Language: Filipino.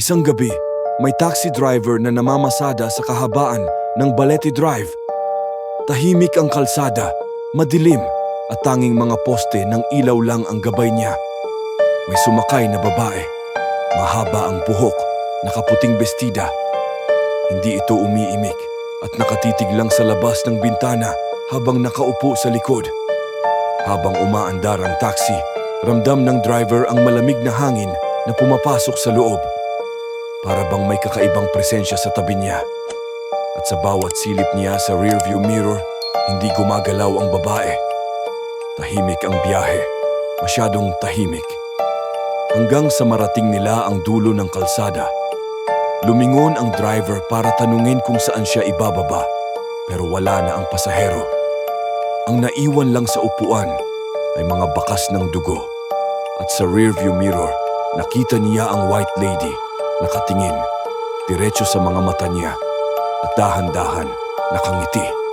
Isang gabi, may taxi driver na namamasada sa kahabaan ng Balete Drive. Tahimik ang kalsada, madilim at tanging mga poste ng ilaw lang ang gabay niya. May sumakay na babae. Mahaba ang buhok, nakaputing bestida. Hindi ito umiimik at nakatitig lang sa labas ng bintana habang nakaupo sa likod. Habang umaandar ang taxi, ramdam ng driver ang malamig na hangin na pumapasok sa loob. Para bang may kakaibang presensya sa tabi niya. At sa bawat silip niya sa rearview mirror, hindi gumagalaw ang babae. Tahimik ang biyahe, masyadong tahimik. Hanggang sa marating nila ang dulo ng kalsada. Lumingon ang driver para tanungin kung saan siya ibababa, pero wala na ang pasahero. Ang naiwan lang sa upuan ay mga bakas ng dugo. At sa rearview mirror, nakita niya ang white lady, nakatingin, diretso sa mga mata niya, at dahan-dahan nakangiti.